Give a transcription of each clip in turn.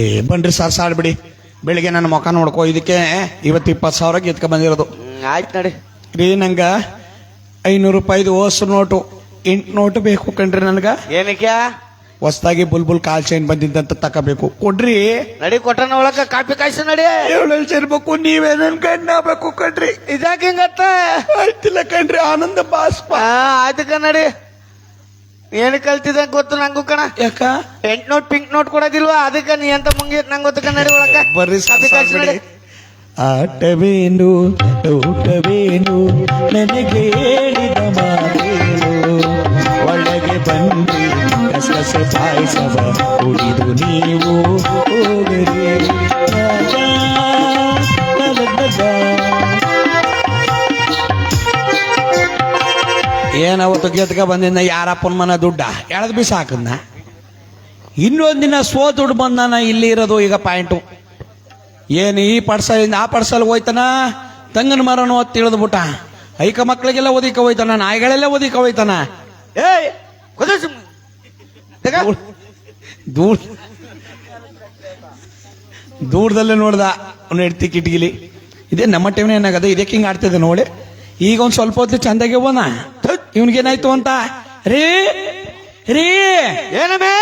ಏ ಬನ್ರಿ ಸರ್ ಸಾಡ್ಬಿಡಿ ಬೆಳಿಗ್ಗೆ ನನ್ನ ಮುಖ ನೋಡ್ಕೋ ಇದಕ್ಕೆ ಇವತ್ತು ಇಪ್ಪತ್ತು ಸಾವಿರ ಎತ್ಕೊ ಬಂದಿರೋದು. ಆಯ್ತು ನಡಿ. ರೀ ನಂಗೆ ಐನೂರು ರೂಪಾಯಿದು ಓಸು ನೋಟು ಎಂಟು ನೋಟು ಬೇಕು ಕಣ್ರಿ ನನಗ. ಏನಕ್ಕೆ? ಹೊಸ್ದಾಗಿ ಬುಲ್ಬುಲ್ ಕಾಲ್ ಚೈನ್ ಬಂದಿದ್ದಂತ ತಕೋಬೇಕು. ಕೊಡ್ರಿ. ನಡಿ ಕೊಟ್ಟನ ಒಳಗ ಕಾಪಿ ಕಾಯ್ಸ ನಡಿ. ಏಳು ಸೇರ್ಬೇಕು ನೀವೇ ನನ್ ಗಂಡಬೇಕು ಕಣ್ರಿ. ಇದಾಗ ಹೆಂಗತ್ತ? ಆಯ್ತಿಲ್ಲ ಕಣ್ರಿ ಆನಂದ ಬಾಸ್ಪ ಆಯ್ತಕ್ಕ ನಡಿ. ಏನು ಕಲ್ತಿದ ಗೊತ್ತು ನಂಗೂ ಕಣ? ಯಾಕ? ಎಂಟ್ ನೋಟ್ ಪಿಂಕ್ ನೋಟ್ ಕೊಡೋದಿಲ್ವಾ? ಅದಕ್ಕೆ ನೀ ಅಂತ ಮುಂಗಿ ನಂಗೆ ಗೊತ್ತು ಕಣ ನಡಿ ಒಳಗ. ಬರ್ರಿ ಆಟವೇನು ಊಟವೇನು ನನಗೆ ಹೇಳಿದ ಮಾತೇನು? ಒಳಗೆ ಬಂದು ಕಸಕಸೆ ಪಾಯಸವ ಕುಡಿದು ನೀವು ಹೋಗರಿ ಏನವತ್ತು ಗೆದ್ಕ ಬಂದಿದ್ದ ಯಾರಪ್ಪನ ಮನ ದುಡ್ಡ? ಎಳೆದು ಬಿ ಸಾಕದ್ನ ದಿನ ಸೋ ದುಡ್ಡು ಬಂದಾನ ಇಲ್ಲಿ ಇರೋದು ಈಗ ಪಾಯಿಂಟು. ಏನು ಈ ಪಡ್ಸಲಿಂದ ಆ ಪಡ್ಸಲ್ ಹೋಯ್ತನ? ತಂಗನ ಮರನು ಹೊತ್ತು ತಿಳಿದ್ಬಿಟ್ಟ ಐಕ ಮಕ್ಕಳಿಗೆಲ್ಲ ಓದಿಕ ಹೋಯ್ತಾನ ನಾಯಿಗಳೆಲ್ಲ ಓದಿಕ ಹೋಯ್ತಾನ. ಏಯ್ ದೂರ ದೂರದಲ್ಲೇ ನೋಡ್ದ ಅವ್ನ ಹೆಡ್ತಿ ಕಿಟಕಿಲಿ. ಇದೇ ನಮ್ಮ ಟೈಮ್ನ ಏನಾಗದ ಇದಕ್ಕೆ ಹಿಂಗೆ ಆಡ್ತಿದ್ದೆ ನೋಡಿ. ಈಗ ಒಂದ್ ಸ್ವಲ್ಪ ಹೊತ್ತು ಚಂದಾಗೆ ಹೋನ ಇವನ್ಗೇನಾಯ್ತು ಅಂತ? ರೀ ರೀ. ಏನಮೇ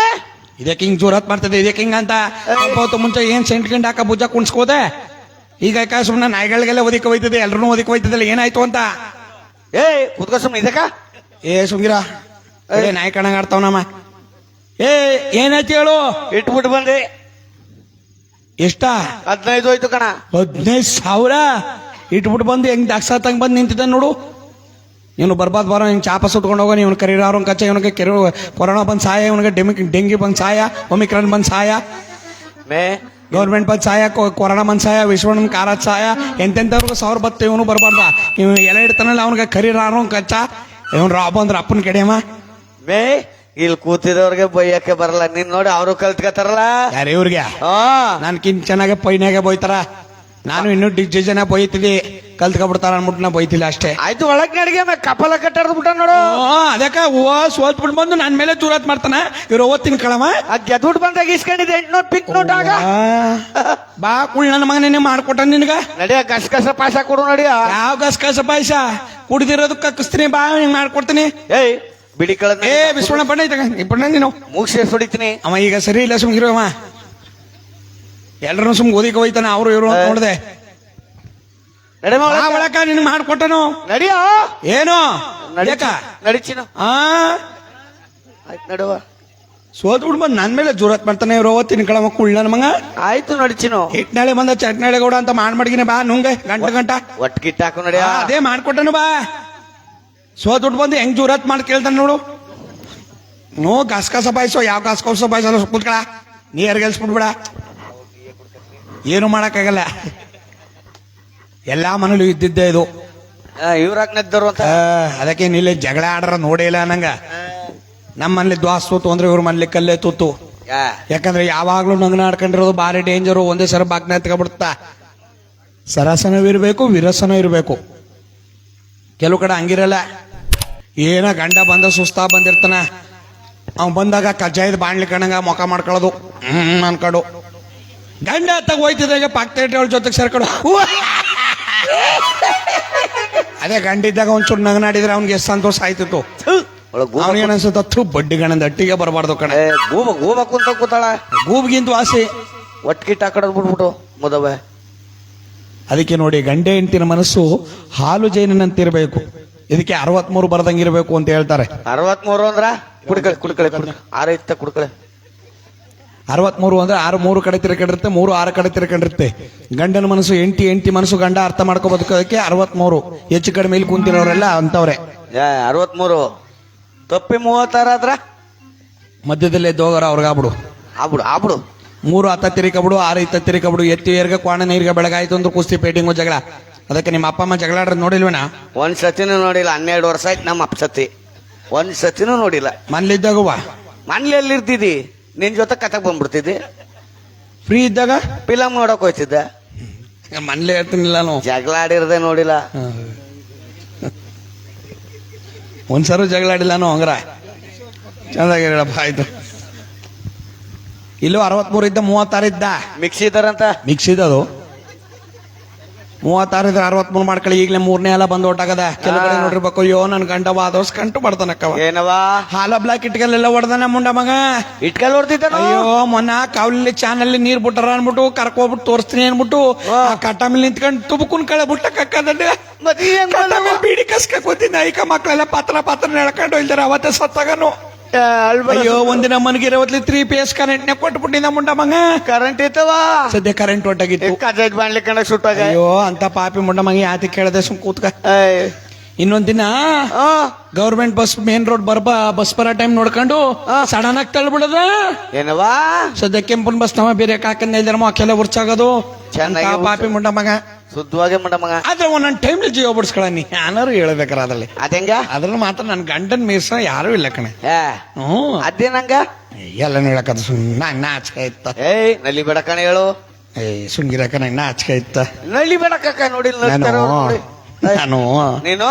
ಇದಕ್ಕೆ ಹಿಂಗ್ ಜೋರತ್ ಮಾಡ್ತದೆ ಇದಕ್ಕೆ ಹಿಂಗ ಅಂತ? ಅಪ್ಪತ್ತು ಮುಂಚೆ ಏನ್ ಸೆಂಟ್ ಗಿಂಟ್ ಹಾಕ ಭುಜ ಕುಣ್ಸ್ಕೋದೆ? ಈಗ ಯಾಕ ಸುಮ್ಮನೆ ನಾಯಿಗಳಿಗೆಲ್ಲ ಒದಿಕ ಹೋಯ್ತದೆ ಎಲ್ರೂ ಒದಿಕ ಹೋಯ್ತದಲ್ಲ ಏನಾಯ್ತು ಅಂತ? ಏ ಕುತ್ಕೋ ಸುಮ್ಮನೆ ಇದಕ್ಕ. ಏ ಸುಂಗಿರ ಏ ನಾಯಿ ಕಣಂಗ್ ಆಡ್ತಾವನಮ್ಮ ಏ ಏನಾಯ್ತು ಹೇಳು? ಇಟ್ಬಿಟ್ಟು ಬಂದ್ರಿ ಎಷ್ಟ? ಹದಿನೈದು ಹೋಯ್ತು ಕಣ. ಹದಿನೈದು ಸಾವಿರ? ಇಟ್ಬಿಟ್ಟು ಬಂದು ಹೆಂಗ್ ದಾಕ್ಸಾತಂಗ್ ಬಂದು ನಿಂತಿದ್ದ ನೋಡು. ಇವನು ಬರ್ಬಾದ್ ಬರೋ ಹಿಂಗೆ ಚಾಪ ಸುಟ್ಕೊಂಡು ಹೋಗೋ ಇವನು ಕರೀರಾರು ಕಚ್ಚ ಇವನಿಗೆ ಕೆರೆ ಕೊರೋನಾ ಬಂದು ಸಾಯ ಇವನಿಗೆ ಡೆಮಿ ಡೆಂಗಿ ಬಂದು ಸಾಯ ಒಮಿಕ್ರಾನ್ ಬಂದು ಸಾಯ. ಮೇ. ಗೌರ್ಮೆಂಟ್ ಬಂದು ಸಾಯ ಕೊ- ಕೊರೋನಾ ಬಂದು ಸಾಯ ವಿಶ್ವಣ್ಣನ ಕಾರಾದ ಸಾಯ. ಎಂತೆಂಥವ್ರಿಗೂ ಸಾವಿರ ಬತ್ತೆ ಇವನು ಬರಬಾರ್ದ. ಇವ್ ಎಲೆ ಇಡ್ತಾನಲ್ಲ ಅವನಿಗೆ ಕರೀರಾರು ಕಚ್ಚ. ಇವನು ರಾಬ್ ಅಂದ್ರೆ ಅಪ್ಪನ ಕಡೆಯಮ್ಮ ಮೇ ಇಲ್ಲಿ ಕೂತಿದವ್ರಿಗೆ ಬೈಯಕ್ಕೆ ಬರಲ್ಲ. ನಿನ್ ನೋಡಿ ಅವರು ಕಲ್ತ್ಕತ್ತಾರಲ್ಲ? ಯಾರು ಇವ್ರಿಗೆ? ಹಾ. ನಾನು ಕಿನ್ ಚೆನ್ನಾಗೆ ಪೈನಾಗೆ ಬೈತಾರ. ನಾನು ಇನ್ನು ಡಿಜ್ ಜನ ಬೈತಿದ್ದಿ ಕಲ್ತ್ಕೊಬಿಡ್ತಾರ ಅನ್ಬಿಟ್ಟು ನಾ ಬೈತಿಲ್ಲ ಅಷ್ಟೇ. ಆಯ್ತು ಒಳಗ್ ನಡಿಗೆ ಕಪಲ ಕಟ್ಟಾಡ್ದು ಬಿಟ್ಟ ನೋಡು. ಅದಕ್ಕ ಹೂವ ಸೋತ್ಬಿಟ್ಟು ಬಂದು ನನ್ನ ಮೇಲೆ ಚೂರಾತ್ ಮಾಡ್ತಾನ? ಇವ್ರು ಓದ್ತೀನಿ ಕಳವ? ಆ ಗೆದ್ಬಿಟ್ಟು ಬಂದಾಗ ಇಸ್ಕೊಂಡಿದ್ದೆ ಎಂಟ್ನೂರ್ ಪಿಕ್ ನೋಟ್ ಆಗ. ಬಾ ಕುಳ್ ನನ್ನ ಮಗನೇ ಮಾಡ್ಕೊಟ್ಟ ನಿನಗ. ನಡಿಯ ಕಸ ಪಾಯಸ ಕೊಡು ನಡಿಯ. ಯಾವ ಗಸ್ ಕಸ ಪಾಯಸ? ಕುಡ್ದಿರೋದು ಕಕ್ಕಿಸ್ತೀನಿ ಬಾ ಹಿಂಗ್ ಮಾಡ್ಕೊಡ್ತೀನಿ. ಏಯ್ ಬಿಡಿ ಕಳದ ಏ ಬಿಸ್ವಣ್ಣ ಬಣ್ಣ ಐತಗ ಬಣ್ಣ ನೀನು. ಮುಗಿಸಿ ಸುಡಿತೀನಿ ಅವ ಈಗ ಸರಿ ಇಲ್ಲ ಸುಮ್ಗಿರೋ ಅವ. ಎಲ್ರು ಸುಮ್ ಓದಿಕ ಹೋಯ್ತಾನೆ ಅವರು ಇವರು ಅಂತ ನೋಡಿದೆ. ಆ ಒಳಕ ನಿನ್ ಮಾಡ್ಕೊಟ್ಟನು. ನಡಿಯೋ? ಏನು? ನಡಿಯಕ ನಡಿಚಿನ ಆ? ಆಯ್ತು ನಡುವ. ಸೋತ್ಬಿಟ್ಟು ಬಂದು ನನ್ನ ಮೇಲೆ ಜೋರತ್ ಮಾಡ್ತಾನೆ ಇವ್ರು ಅವತ್ತು ಕುಳ್ಳ ನನ್ನ ಮಗ. ಆಯ್ತು ನಡಿಚಿನ ಹಿಟ್ನಾಳೆ ಬಂದ ಚಟ್ನಾಳೆ ಗೌಡ ಅಂತ ಮಾಡ್ ಮಡಗಿನ ಬಾ ನುಂಗೆ ಗಂಟ ಗಂಟ. ಒಟ್ಟು ಕಿಟ್ ಹಾಕು ನಡಿಯ ಅದೇ ಮಾಡ್ಕೊಟ್ಟನು ಬಾ. ಸೋತ್ ಬಿಡ್ ಬಂದು ಹೆಂಗ್ ಜೋರತ್ ಮಾಡಿ ಕೇಳ್ತಾನೆ ನೋಡು. ನೋ ಗಸ್ ಕಸ ಬಾಯ್ಸೋ ಯಾವ ಗಸ್ ಕಸ ಕೂತ್ಕೊಳ. ನೀರ್ ಎರ್ಗೆಲ್ಸ್ಬಿಡ್ಬೇಡ ಏನು ಮಾಡಕ್ಕಾಗಲ್ಲ. ಎಲ್ಲಾ ಮನೇಲೂ ಇದ್ದಿದ್ದೆ ಇದು. ಇವ್ರಾಕ್ ನೆದ್ದರು ಅಂತ? ಆ, ಅದಕ್ಕೆ ಇಲ್ಲಿ ಜಗಳ ಆಡ್ರ ನೋಡೇ ಇಲ್ಲ ನಂಗ. ನಮ್ಮ ಮನೇಲಿ ದ್ವಾಸ್ ತೂತು ಅಂದ್ರೆ ಇವ್ರ ಮನೇಲಿ ಕಲ್ಲೇ ತೂತು. ಯಾಕಂದ್ರೆ ಯಾವಾಗ್ಲೂ ನಂಗನ ಆಡ್ಕೊಂಡಿರೋದು ಬಾರಿ ಡೇಂಜರು ಒಂದೇ ಸರ ಬಾಗ್ನ ಎತ್ಕೊಬಿಡ್ತಾ ಸರಸನ ಇರಬೇಕು ವಿರಸನ ಇರಬೇಕು. ಕೆಲವು ಕಡೆ ಹಂಗಿರಲ್ಲ. ಏನ ಗಂಡ ಬಂದ ಸುಸ್ತಾ ಬಂದಿರ್ತಾನ. ಅವ್ ಬಂದಾಗ ಕಜ್ಜಾಯದ ಬಾಣ್ಲಿ ಕಣಂಗ ಮೊಕ ಮಾಡ್ಕೊಳ್ಳೋದು. ಹ್ಮ್ ಅನ್ಕೊಂಡು. ಗಂಡ ತಗ ಹೋಯ್ತಿದ್ದಾಗ ಪಕ್ಕದ ಅವಳ ಜೊತೆಗೆ ಸೇರ್ಕೊಂಡು! ಅದೇ ಗಂಡಿದ್ದಾಗ ಒಂಚೂರು ನಗನಾಡಿದ್ರೆ ಅವ್ನಿಗೆ ಎಷ್ಟು ಸಂತೋಷ ಆಯ್ತಿತ್ತು ಅವ್ನಿಗೆ ಅನ್ಸುತ್ತ ಥು ಬಡ್ಡಿ ಗಣದ ಅಟ್ಟಿಗೆ ಬರಬಾರ್ದು ಕಣ. ಗೂಬ ಗೂಬ ಕುಂತ ಕೂತಾಳ. ಗೂಬ್ಗಿಂತ ವಾಸಿ. ಒಟ್ಟು ಕಿಟ್ ಹಾಕಡದ್ ಬಿಟ್ಬಿಟ್ಟು ಮುದವೆ. ಅದಕ್ಕೆ ನೋಡಿ ಗಂಡೆ ಹೆಂಡತಿನ ಮನಸ್ಸು ಹಾಲು ಜೈನಂತಿರಬೇಕು ಇದಕ್ಕೆ ಅರವತ್ಮೂರು ಬರದಂಗಿರ್ಬೇಕು ಅಂತ ಹೇಳ್ತಾರೆ. ಅರವತ್ಮೂರು ಅಂದ್ರ ಕುಡ್ಕಳೆ ಕುಡ್ಕಳೆ ಕುಡ್ಕಳೆ. ಆರೈತ ಕುಡ್ಕಳೆ. ಅರವತ್ಮೂರು ಅಂದ್ರೆ ಆರು ಮೂರು ಕಡೆ ತಿರ್ಕೊಂಡಿರುತ್ತೆ ಮೂರು ಆರು ಕಡೆ ತಿರ್ಕೊಂಡಿರುತ್ತೆ. ಗಂಡನ ಮನಸ್ಸು ಎಂಟಿ ಎಂಟಿ ಮನಸ್ಸು ಗಂಡ ಅರ್ಥ ಮಾಡ್ಕೋ ಬದುಕೋದಕ್ಕೆ ಅರವತ್ಮೂರು. ಹೆಚ್ಚು ಕಡಿಮೆ ಇಲ್ಲಿ ಕುಂತಿರೋರೆಲ್ಲ ಅಂತವ್ರೆ ಅರವತ್ಮೂರು. ತಪ್ಪಿ ಮೂವತ್ತಾರ ಆದ್ರ? ಮಧ್ಯದಲ್ಲೇ ದೋಗರ ಅವ್ರಿಗೆ ಆಬಿಡು ಆಬಿಡು ಮೂರು ಹತ್ತ ತಿರುಕಬಿಡು ಆರು ಇತ್ತ ತಿರುಕಬಿಡು ಎತ್ತಿ ಏರ್ಗ ಕ್ವಾಣ ನೀರ್ಗ ಬೆಳಗಾಯ್ತು ಅಂದ್ರೆ ಕುಸ್ತಿ ಪೇಟಿಂಗು ಜಗಳ. ಅದಕ್ಕೆ ನಿಮ್ಮ ಅಪ್ಪ ಅಮ್ಮ ಜಗಳ ಆಡ್ರದ್ ನೋಡಿಲ್ವೇನ? ಒಂದ್ ಸತಿನೂ ನೋಡಿಲ್ಲ ಹನ್ನೆರಡು ವರ್ಷ ಆಯ್ತು ನಮ್ಮ ಅಪ್ಸತಿ ಒಂದ್ ಸತಿನೂ ನೋಡಿಲ್ಲ. ಮನ್ಲಿದ್ದಾಗುವ ಮನ್ಲಿ ಎಲ್ಲಿರ್ತಿದ್ದಿ ನಿನ್ ಜೊತೆ ಕಥಕ್ ಬಂದ್ಬಿಡ್ತಿದ್ದಿ? ಫ್ರೀ ಇದ್ದಾಗ? ಫಿಲಮ್ ನೋಡಕ್ ಹೋಯ್ತಿದ್ದೆ. ಮನ್ಲೇ ಹೇಳ್ತೀನಿಲ್ಲ ನಾನು ಜಗಳ ಆಡಿರದೆ ನೋಡಿಲ್ಲ. ಒಂದ್ಸರು ಜಗಳ ಆಡಿಲ್ಲ ನಾನು ಹಂಗ್ರ? ಚಂದಾಗಿರಪ್ಪ ಆಯ್ತು. ಇಲ್ಲೂ ಅರವತ್ಮೂರು ಇದ್ದ ಮೂವತ್ತಾರು ಇದ್ದ? ಮಿಕ್ಸಿ ಇದಾರಂತ ಮಿಕ್ಸ್ ಇದ್ದದು ಮೂವತ್ತಾರು ಇದ್ರೆ ಅರವತ್ಮೂರು ಮಾಡ್ಕೊಳ್ಳಿ. ಈಗಲೇ ಮೂರನೇ ಎಲ್ಲ ಬಂದು ಒಟ್ಟಾಗದ. ಕೆಲವು ಕಡೆ ನೋಡಿರ್ಬೇಕು ಅಯ್ಯೋ ನನ್ ಗಂಡ ವಾದೋಸ್ ಕಂಟು ಬರ್ತಾನಕ್ಕವ ಏನವಾ ಹಾಲ ಬ್ಲಾಕ್ ಇಟ್ಕಲ್ಲೆಲ್ಲ ಹೊಡೆದಾನ ಮುಂಡ ಮಗ. ಇಟ್ಕಲ್ ಹೊಡ್ತಿದ್ದ ಅಯ್ಯೋ ಮೊನ್ನ ಕಾವಲಿ ಚಾನಲ್ಲಿ ನೀರ್ ಬಿಟ್ಟಾರ ಅನ್ಬಿಟ್ಟು ಕರ್ಕೋಬಿಟ್ಟು ತೋರಿಸ್ತೀನಿ ಅನ್ಬಿಟ್ಟು ಆ ಕಟ್ಟ ಮೇಲೆ ನಿಂತ್ಕೊಂಡು ತುಬುಕುನ್ ಕಳೆ ಬಿಟ್ಟ ಕಕ್ಕದಂಡ ಬೀಡಿ ಕಸ್ಕ ಕೂತಿದ್ದ ಐಕ ಮಕ್ಕಳೆಲ್ಲ ಪಾತ್ರ ಪಾತ್ರ ನೆಳ್ಕೊಂಡು ಹೋಯ್ತಾರೆ ಅವತ್ತೇ ಸತ್ತಾಗನು. ಅಯ್ಯೋ ಒಂದಿನ ಮನಗೆ ಹೊತ್ಲಿ ತ್ರೀ ಪಿ ಎಸ್ ಕರೆಂಟ್ ನೇ ಕೊಟ್ಬಿಟ್ಟಿನ ಮುಂಡ ಮಂಗ. ಕರೆಂಟ್ ಇತ್ತವ ಸದ್ಯ ಕರೆಂಟ್ ಹೊಟ್ಟಾಗಿತ್ತು ಕಜೆಟ್ ಬಾಣ್ಲಿ ಕಣ ಸುಟ್ಟಾಗ ಅಯ್ಯೋ ಅಂತ ಪಾಪಿ ಮುಂಡ ಮಂಗ ಯಾತಿ ಕೇಳದೆ ಸುಮ್ ಕೂತ್ಕ. ಇನ್ನೊಂದ್ ದಿನ ಆ, ಗೌರ್ಮೆಂಟ್ ಬಸ್ ಮೇನ್ ರೋಡ್ ಬರ್ಬ ಬಸ್ ಬರೋ ಟೈಮ್ ನೋಡ್ಕೊಂಡು ಸಡನ್ ಆಗಿ ತಳ್ಬಿಡದ. ಏನವಾ ಸದ್ಯ ಕೆಂಪನ್ ಬಸ್ ನಮ್ಮ ಬೇರೆ ಕಾಕಂದ ಇಲ್ದಾರ ಮಕ್ಕೆಲ್ಲ ಉರ್ಚಾಗೋದು. ಪಾಪಿ ಮುಂಡ ಮಗ. ಶುದ್ಧವಾಗಿ ಮಾಡ ಮಗ. ಆದ್ರೆ ಒಂದೊಂದು ಟೈಮ್ ಜೀವ ಬಿಡಿಸ್ಕೊಳನಿ ಯಾರು ಹೇಳ್ಬೇಕಾರ ಅದ್ರಲ್ಲಿ. ಅದೇಂಗ? ಅದ್ರಲ್ಲಿ ಮಾತ್ರ ನನ್ನ ಗಂಡನ ಮೀರ್ಸ ಯಾರು ಇಲ್ಲ ಕಣೆ. ಏ ಹ್ಮ್ ಅದೇನಂಗ ಎಲ್ಲ ಹೇಳಕದ ಸುಮ್ಮನೆ ನಾಚಿಕೆ ಇತ್ತ ಏಯ್ನಲ್ಲಿ ಬೇಡ ಕಣ ಹೇಳು. ಏ ಸುಂಗಿರಕ ನಂಗೆ ನಾಚಿಕೆ ಇತ್ತ ನಳ್ಳಿ ಬೇಡ ಕಕ್ಕ ನೋಡಿ ನಾನು ನೋಡಿ. ನಾನು ನೀನು?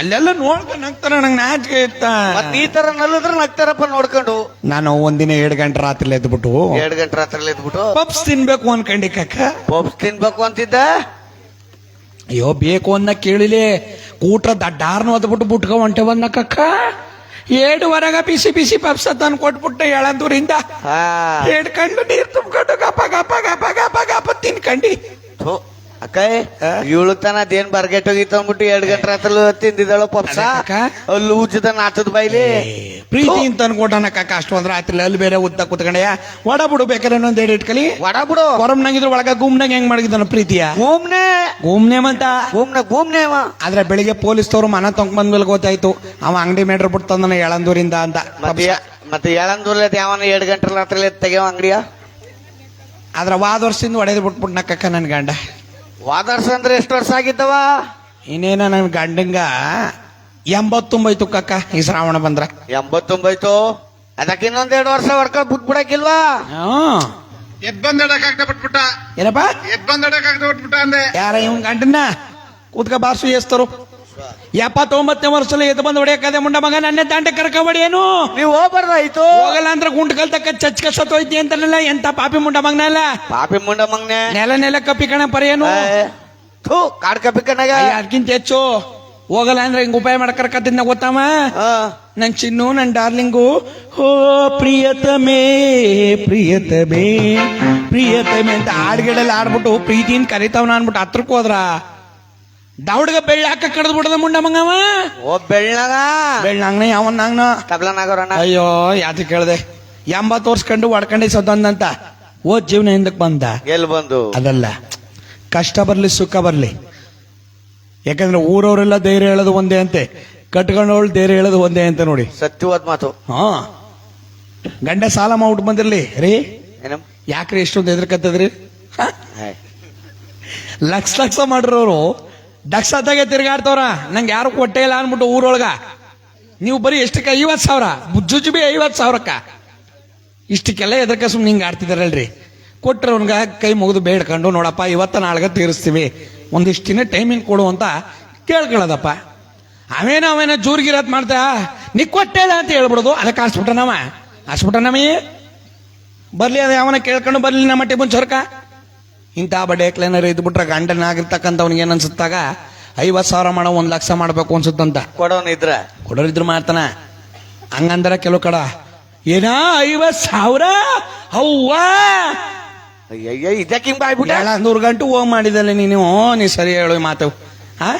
ಅಲ್ಲೆಲ್ಲ ನೋಡ್ಕೊಂಡು ನಗ್ತಾರ ನಂಗೆ ನಾಚಿಕೆ ಇತ್ತ? ಮತ್ ಈ ತರ ನಲ್ಲದ್ರ ನಗ್ತಾರಪ್ಪ ನೋಡ್ಕೊಂಡು. ನಾನು ಒಂದಿನ ಎರಡು ಗಂಟೆ ರಾತ್ರಿ ಎದ್ಬಿಟ್ಟು ಎರಡು ಗಂಟೆ ರಾತ್ರಿ ಎದ್ಬಿಟ್ಟು. ಪಪ್ಸ್ ತಿನ್ಬೇಕು ಅನ್ಕಂಡಿ ಕಕ್ಕ ಪಪ್ಸ್ ತಿನ್ಬೇಕು ಅಂತಿದ್ದ? ಅಯ್ಯೋ ಬೇಕು ಅನ್ನ ಕೇಳಿಲೆ ಕೂಟ್ರ ದಡ್ಡಾರ್ನು ಒದ್ಬಿಟ್ಟು ಬುಟ್ಕ ಹೊಂಟೆ ಬಂದ ಕಕ್ಕ ಏಳುವರೆಗ ಬಿಸಿ ಬಿಸಿ ಪಪ್ಸ ತಂದು ಕೊಟ್ಬಿಟ್ಟೆ ಎಳಂದೂರಿಂದ. ಹಿಡ್ಕೊಂಡು ನೀರ್ ತುಂಬಿಕೊಂಡು ಗಪ ಗಪ ಗಪ ಗಪ ಗಪ ತಿನ್ಕಂಡಿ. ಅಕ್ಕಯ್ ಇವಳು ತನ ಅದೇನ್ ಬರ್ಗೆಟ್ ಹೋಗಿತ್ತು ಅಂದ್ಬಿಟ್ಟು ಎರಡ್ ಗಂಟೆ ರಾತ್ರಿ ತಿಂದಿದ್ದಾಳು ಪಪ್ಸ? ಅಕ್ಕ? ಅಲ್ಲಿ ಉಜ್ಜದ ನಾಚದ ಬೈಲಿ ಪ್ರೀತಿ ಅಂತ ಅನ್ಕೊಟ್ಟಾನ ಅಕ್ಕ ಅಷ್ಟು ಅಂದ್ರೆ ರಾತ್ರಿ ಅಲ್ಲಿ ಬೇರೆ ಉದ್ದ ಕುತ್ಕೊಂಡೆಯ ವಡ ಬಿಡು ಬೇಕಾದ್ರೆ ಇನ್ನೊಂದ್ ಎರಡು ಇಟ್ಕಲಿ. ವಡ ಬಿಡು. ಹೊರಮ್ನಾಗಿದ್ರು ಒಳಗ ಗುಮ್ನಾಗ ಹೆಂಗ್ ಮಾಡಿದ್ದಾನ ಪ್ರೀತಿಯ? ಗುಮ್ನೆ? ಗುಮ್ನೆ ಅಂತ ಗುಮ್ನೆ ಗುಮ್ನೆ ಅವ. ಆದ್ರೆ ಬೆಳಿಗ್ಗೆ ಪೊಲೀಸ್ನವರು ಮನ ತೊಂಕ್ ಬಂದ ಮೇಲೆ ಗೊತ್ತಾಯ್ತು ಅವ ಅಂಗಡಿ ಮೇಡ್ರ್ ಬಿಟ್ಟು ತಂದನ ಎಳಂದೂರಿಂದ ಅಂತ. ಮತ್ತೆ ಯ- ಮತ್ತೆ ಯಾವನ ಎರಡ್ ಗಂಟೆ ರಾತ್ರಿ ತೆಗೆವ ಅಂಗಡಿಯ? ಆದ್ರೆ ವಾದ ವರ್ಷದಿಂದ ಹೊಡೆದು ಬಿಟ್ಬಿಟ್ನ ನಕ್ಕ ನನ್ ಗಂಡ. ವಾದರ್ಸ ಅಂದ್ರೆ ಎಷ್ಟು ವರ್ಷ ಆಗಿದ್ದವ? ಇನ್ನೇನ ನನ್ನ ಗಂಡಂಗ ಎಂಬತ್ತೊಂಬೈತು ಕಕ್ಕ ಈ ಶ್ರಾವಣ ಬಂದ್ರ. ಎಂಬತ್ತೊಂಬೈತು ಅದಕ್ಕೆ ಇನ್ನೊಂದು ಎರಡು ವರ್ಷ ವರ್ಕ ಬಿಟ್ಬಿಡಕಿಲ್ವಾ ಹ್ಮ್. ಎದ್ ಬಂದಡಕಾಗ್ದ ಬಿಟ್ಬಿಟ್ಟ. ಏನಪ್ಪ? ಎದ್ ಬಂದಡಕಾಗ್ದ ಬಿಟ್ಬಿಟ್ಟ ಅಂದೆ. ಯಾರ ಇವನ್ ಗಂಡನ್ನ? ಕೂತ್ಕ ಬಾರ್ಸು ಎಸ್ತರು. ಎಪ್ಪತ್ತೊಂಬತ್ತನೇ ವರ್ಷದಲ್ಲಿ ಎದ್ದು ಬಂದು ಹೊಡೆಯಕ್ಕದೆ ಮುಂಡ ಮಗ ನನ್ನೇ ದಾಂಡೆ ಕರ್ಕ ಹೊಡೆಯೇನು? ನೀವು ಹೋಗ್ಬಾರ್ದಾಯ್ತು. ಹೋಗಲ್ಲ ಅಂದ್ರೆ ಗುಂಡ್ ಕಲ್ ತಕ್ಕ ಚಚ್ಕ ಸತ್ತೋಯ್ತಿ ಅಂತಾನಲ್ಲ ಎಂತ ಪಾಪಿ ಮುಂಡ ಮಗ್ನಲ್ಲ? ಪಾಪಿ ಮುಂಡ ಮಗ್ನೆ. ನೆಲ ನೆಲ ಕಪ್ಪಿ ಕಣ ಪರೇನು ಥೂ ಕಪ್ಪಿ ಬಿಕ್ಕನಾಗ ಅದಕ್ಕಿಂತ ಹೆಚ್ಚು ಹೋಗಲ್ಲ ಅಂದ್ರೆ ಹಿಂಗ್ ಉಪಾಯ ಮಾಡಕರ್ಕತ್ತಿದ್ನ ಗೊತ್ತಾಮ ನನ್ ಚಿನ್ನು ನನ್ ಡಾರ್ಲಿಂಗು. ಹೋ ಪ್ರಿಯತಮೇ ಪ್ರಿಯತಮೇ ಪ್ರಿಯತಮೆ ಅಂತ ಹಾಡ್ಗಿಡಲ್ಲಿ ಆಡ್ಬಿಟ್ಟು ಪ್ರೀತಿಯಿಂದ ಕರಿತಾವ್ನ ಅನ್ಬಿಟ್ಟು ಹತ್ರಕ್ಕೆ ಹೋದ್ರ? ದೌಡ್ಗ ಬೆಳ್ಳಾಕ ಕಡ್ದು ಬಿಡದ ಮುಂಡ ಮಂಗವ? ಓ ಬೆಳ್ಳಗ. ಬೆಳ್ಳಂಗ್ನ ಯಾವನ್ನಾಗ್ನ? ತಬ್ಲನಾಗರಣ್ಣ ಅಯ್ಯೋ ಯಾತಿ ಕೇಳ್ದೆ. ಎಂಬತ್ತು ವರ್ಷ ಕಂಡು ಒಡ್ಕಂಡೆ ಸದಂದಂತ ಓ ಜೀವನ ಹಿಂದಕ್ಕೆ ಬಂದ. ಎಲ್ಲಿ ಬಂದು? ಅದಲ್ಲ. ಕಷ್ಟ ಬರ್ಲಿ ಸುಖ ಬರ್ಲಿ. ಯಾಕಂದ್ರೆ ಊರವರೆಲ್ಲ ಧೈರ್ಯ ಹೇಳೋದು ಒಂದೇ ಅಂತೆ. ಕಟ್ಕೊಂಡವಳು ಧೈರ್ಯ ಹೇಳೋದು ಒಂದೇ ಅಂತ ನೋಡಿ. ಸತ್ಯವಾದ ಮಾತು. ಹಾ. ಗಂಡ ಸಾಲ ಮಾಡ್ಬಿಟ್ಟು ಬಂದಿರ್ಲಿ. ರೀ? ಯಾಕ್ರಿ ಎಷ್ಟೊಂದು ಎದ್ರಕತ್ತದ್ರಿ. ಲಕ್ಷ ಲಕ್ಷ ಮಾಡಿರೋರು ದಕ್ಷತಾಗೆ ತಿರ್ಗಾಡ್ತವ್ರ. ನಂಗೆ ಯಾರು ಕೊಟ್ಟೆ ಇಲ್ಲ ಅನ್ಬಿಟ್ಟು ಊರೊಳಗ. ನೀವು ಬರೀ ಎಷ್ಟಕ್ಕೆ ಐವತ್ತು ಸಾವಿರ? ಬುಜ್ಜುಜು ಬಿ ಐವತ್ತು ಸಾವಿರಕ್ಕ. ಇಷ್ಟಕ್ಕೆಲ್ಲ ಎದಕ್ಕೆ ಸುಮ್ಮನೆ ಹಿಂಗೆ ಆಡ್ತಿದಾರಲ್ರಿ. ಕೊಟ್ರೆ ಅವ್ನಿಗೆ ಕೈ ಮುಗಿದು ಬೇಡ್ಕೊಂಡು, ನೋಡಪ್ಪ, ಇವತ್ತ ನಾಳೆಗೆ ತೀರಿಸ್ತೀವಿ. ಒಂದಿಷ್ಟು ದಿನ ಟೈಮಿಂಗ್ ಕೊಡು ಅಂತ ಕೇಳ್ಕೊಳ್ಳೋದಪ್ಪ. ಅವೇನ ಅವೇನ ಜೂರ್ಗಿರತ್ ಮಾಡ್ತಾ, ನೀ ಕೊಟ್ಟೆ ಅಂತ ಹೇಳ್ಬಿಡೋದು, ಅದಕ್ಕೆ ಹಾಸ್ಬಿಟ್ಟನವ ಹಾಸ್ಬಿಟ್ಟನಮೇ ಬರಲಿ, ಅದ ಯಾವನ ಕೇಳ್ಕೊಂಡು ಬರಲಿ, ನಮ್ಮ ಟಿಬನ್ ಚೊರ್ಕ ಇಂಥ ಬಡ ಕ್ಲೇನರ್ ಇದ್ಬಿಟ್ರೆ ಗಂಡನಾಗಿರ್ತಕ್ಕಂಥವ್ನಿಗೆ ಏನ್ ಅನ್ಸುತ್ತಾಗ? ಐವತ್ತು ಸಾವಿರ ಮಾಡೋ ಒಂದ್ ಲಕ್ಷ ಮಾಡ್ಬೇಕು ಅನ್ಸುತ್ತಂತ. ಕೊಡೋನಿದ್ರ. ಕೊಡೋರಿದ್ರು ಮಾಡ್ತಾನ ಹಂಗಂದ್ರ ಕೆಲವು ಕಡ ಏನ ಐವತ್ ಸಾವಿರ? ಅವ್ವಾ? ಅಯ್ಯಯ್ಯ ಇದಕ್ಕೆ ಹಿಂಗ್ ಬಾಯ್ಬಿಟ್ಟು ನೂರು ಗಂಟು ಹೋಗ್ ಮಾಡಿದಲ್ಲ ನೀನು ನೀ ಸರಿ ಹೇಳು ಮಾತು. ಹಾ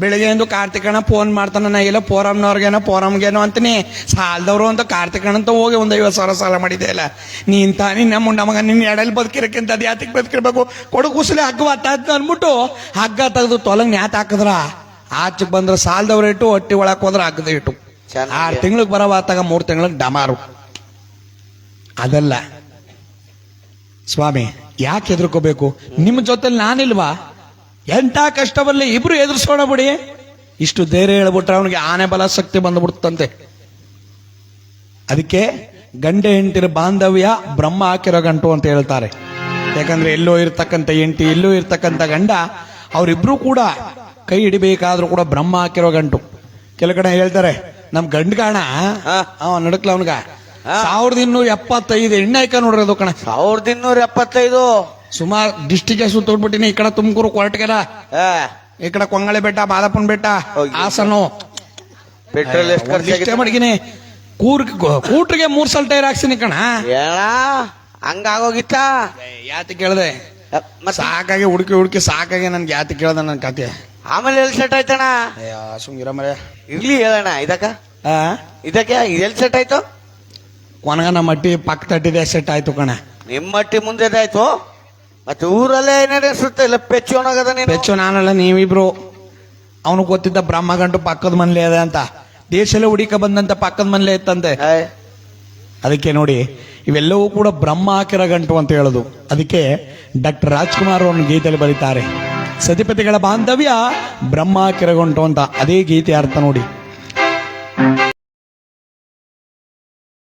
ಬೆಳಿಗ್ಗೆ ಎಂದು ಕಾರ್ತಿಕಣ್ಣ ಫೋನ್ ಮಾಡ್ತಾನ ನಾ ಇಲ್ಲ ಪೋರಮ್ನವ್ರಿಗೇನೋ ಪೋರಮ್ಗೇನೋ ಅಂತೀನಿ. ಸಾಲದವರು ಅಂತ ಕಾರ್ತಿಕಣ್ಣ ಅಂತ ಹೋಗಿ ಒಂದು ಐವತ್ತು ಸಾವಿರ ಸಾಲ ಮಾಡಿದೆ ಇಲ್ಲ ನೀನ್ ತಾನಿ ನಮ್ಮ ಮುಂಡ ಮಗ ನಿನ್ನ ಎಡಲ್ ಬದುಕಿರಕ್ಕಿಂತ ಅದು ಯಾತಕ್ಕೆ ಬದುಕಿರ್ಬೇಕು. ಕೊಡು ಕುಸಲಿ ಹಗ್ಗ ಅತ್ತ ಅಂದ್ಬಿಟ್ಟು ಹಗ್ಗ ತೆಗೆದು ತೊಲಗ್ ನ್ಯಾತ್ ಹಾಕಿದ್ರ. ಆಚೆ ಬಂದ್ರ ಸಾಲದವ್ರು ಇಟ್ಟು ಹೊಟ್ಟಿ ಒಳಕ್ ಹೋದ್ರ ಹಗ್ಗದ ಇಟ್ಟು. ಆರು ತಿಂಗ್ಳಿಗೆ ಬರೋ ಆತಾಗ ಮೂರು ತಿಂಗಳಿಗೆ ಡಮಾರು. ಅದಲ್ಲ. ಸ್ವಾಮಿ ಯಾಕೆ ಹೆದರ್ಕೋಬೇಕು? ನಿಮ್ಮ ಜೊತೆಲಿ ನಾನಿಲ್ವಾ? ಎಂತ ಕಷ್ಟವಲ್ಲಿ ಇಬ್ರು ಎದುರಿಸೋಣ ಬಿಡಿ. ಇಷ್ಟು ಧೈರ್ಯ ಹೇಳ್ಬಿಟ್ರೆ ಅವನಿಗೆ ಆನೆ ಬಲ ಶಕ್ತಿ ಬಂದ್ಬಿಡ್ತಂತೆ. ಅದಕ್ಕೆ ಗಂಡ ಹೆಂಟಿರ ಬಾಂಧವ್ಯ ಬ್ರಹ್ಮ ಹಾಕಿರೋ ಗಂಟು ಅಂತ ಹೇಳ್ತಾರೆ. ಯಾಕಂದ್ರೆ ಎಲ್ಲೋ ಇರ್ತಕ್ಕಂಥ ಹೆಂಡತಿ ಎಲ್ಲೋ ಇರ್ತಕ್ಕಂಥ ಗಂಡ ಅವರಿಬ್ರು ಕೂಡ ಕೈ ಹಿಡಿಬೇಕಾದ್ರೂ ಕೂಡ ಬ್ರಹ್ಮ ಹಾಕಿರೋ ಗಂಟು. ಕೆಲ ಕಡೆ ಹೇಳ್ತಾರೆ ನಮ್ ಗಂಡ ಕಾಣ ನಡಕ್ಲ ಅವ ನಡುಕ್ಲ ಅವನ್ಗ. ಸಾವಿರದ ಇನ್ನೂರ ಎಪ್ಪತ್ತೈದು ಎಣ್ಣೆ ಹಾಕ ನೋಡ್ರಿ ಅದು ಕಣ. ಸಾವಿರದ ಇನ್ನೂರ ಎಪ್ಪತ್ತೈದು. ಸುಮಾರು ಡಿಸ್ಟಿಕ್ ತೋಡ್ಬಿಟ್ಟಿನಿ ಈ ಕಡೆ ತುಮಕೂರು ಕೊರಟಗೆರ ಈ ಕಡೆ ಕೊಂಗಳೆ ಬೆಟ್ಟ ಮಾದಪ್ಪನ ಬೆಟ್ಟ. ಹಾಸನು. ಪೆಟ್ರೋಲ್ ಎಷ್ಟು ಮಡಗಿನಿ ಕೂರ್ ಕೂಟ್ರಿಗೆ ಮೂರ್ ಸಲ ಟೈರ್ ಹಾಕ್ಸಿನಿ ಕಣ. ಏನ ಹಂಗಾಗೋಗಿತ್ತ? ಯಾತಿ ಕೇಳ್ದೆ? ಮತ್ತೆ? ಸಾಕಾಗಿ ಹುಡುಕಿ ಹುಡುಕಿ ಸಾಕಾಗಿ ನನ್ಗೆ ಯಾತಿ ಕೇಳ್ದೆ ನನ್ನ ಕತೆ. ಆಮೇಲೆ ಎಲ್ಲಿ ಸೆಟ್ ಆಯ್ತಣ ಸುಂಗಿರ ಮರೆ. ಇರ್ಲಿ ಹೇಳಣ್ಣ ಇದಕ್ಕ? ಆ? ಇದಕ್ಕೆ ಎಲ್ಲಿ ಸೆಟ್ ಆಯ್ತು? ಕೊನಗನ ಮಟ್ಟಿ ಪಕ್ಕ ತಟ್ಟಿದೆ ಸೆಟ್ ಆಯ್ತು ಕಣ. ನಿಮ್ಮ ಮಟ್ಟಿ ಮುಂದೆ ಆಯ್ತು ಮತ್ತೆ ಊರಲ್ಲೇ ನಡೆಸುತ್ತೆ. ಸುತ್ತ ಇಲ್ಲ ಪೆಚ್ಚೋನಾಗದ ನೀನು? ಪೆಚ್ಚು ನಾನಲ್ಲ ನೀವಿಬ್ರು. ಅವನು ಗೊತ್ತಿದ್ದ ಬ್ರಹ್ಮ ಗಂಟು ಪಕ್ಕದ ಮನ್ಲೆ ಅದ ಅಂತ. ದೇಶಲ್ಲೇ ಹುಡುಕ ಬಂದಂತ ಪಕ್ಕದ ಮನ್ಲೆ ಇತ್ತಂತೆ. ಏಯ್, ಅದಕ್ಕೆ ನೋಡಿ ಇವೆಲ್ಲವೂ ಕೂಡ ಬ್ರಹ್ಮ ಹಾಕಿರ ಗಂಟು ಅಂತ ಹೇಳೋದು. ಅದಕ್ಕೆ ಡಾಕ್ಟರ್ ರಾಜ್ಕುಮಾರ್ ಅವರ ಗೀತೆಯಲ್ಲಿ ಬರೀತಾರೆ. ಸತಿಪತಿಗಳ ಬಾಂಧವ್ಯ ಬ್ರಹ್ಮ ಹಾಕಿರ ಗಂಟು ಅಂತ. ಅದೇ ಗೀತೆ ಅರ್ಥ ನೋಡಿ.